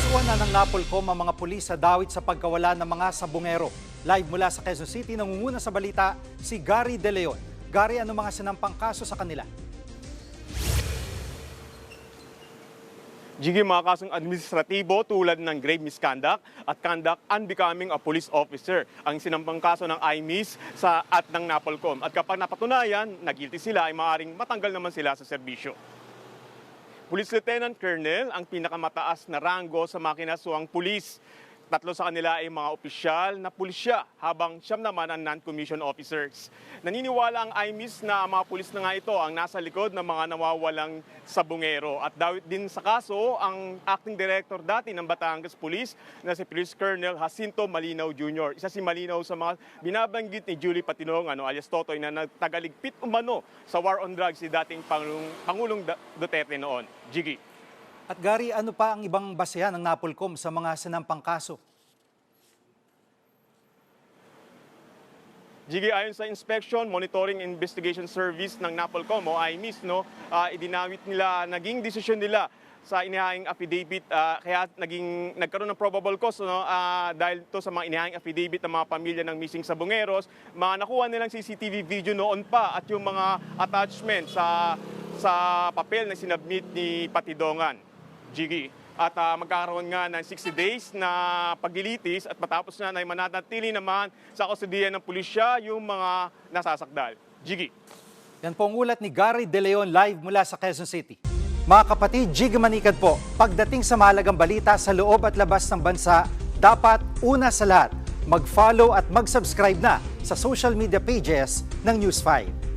Kinasuhan na ng Napolcom ang mga pulis sa dawit sa pagkawala ng mga sabungero. Live mula sa Quezon City, nangunguna sa balita si Gary De Leon. Gary, ano mga sinampang kaso sa kanila? Jiggy mga kasong administratibo tulad ng grave misconduct at conduct unbecoming a police officer ang sinampang kaso ng IMIS sa at ng Napolcom. At kapag napatunayan na guilty sila ay maaaring matanggal naman sila sa serbisyo. Police Lieutenant Colonel ang pinakamataas na ranggo sa mga kinasuang pulis. Tatlo sa kanila ay mga opisyal na pulisya habang siyam naman ang non-commissioned officers. Naniniwala ang IMIS na mga pulis na nga ito ang nasa likod ng mga nawawalang sabungero. At dawit din sa kaso ang acting director dati ng Batangas Police na si Police Colonel Jacinto Malinaw Jr. Isa si Malinaw sa mga binabanggit ni Julie Patinong ano, alias Totoy na nagtagaligpit umano sa war on drugs si dating Pangulong, Pangulong Duterte noon. Jiggy. At Gary, ano pa ang ibang basehan ng Napolcom sa mga sinampang kaso? Jiggy, ayon sa Inspection Monitoring Investigation Service ng NAPOLCOM o IMIS, no, ah, idinawit nila, naging desisyon nila sa inihaing affidavit ah, kaya naging nagkaroon ng probable cause no ah, dahil to sa mga inihaing affidavit ng mga pamilya ng missing sabongeros mga nakuha nilang CCTV video noon pa at yung mga attachment sa sa papel na sinabmit ni Patidongan Jiggy at ah, magkakaroon nga ng 60 days na paglilitis at matapos na ay mananatili naman sa kustudiyan ng pulisya yung mga nasasakdal. Jiggy. Yan po ang ulat ni Gary De Leon live mula sa Quezon City. Mga kapatid, Jig Manikad po, pagdating sa mahalagang balita sa loob at labas ng bansa, dapat una sa lahat, mag-follow at mag-subscribe na sa social media pages ng News 5.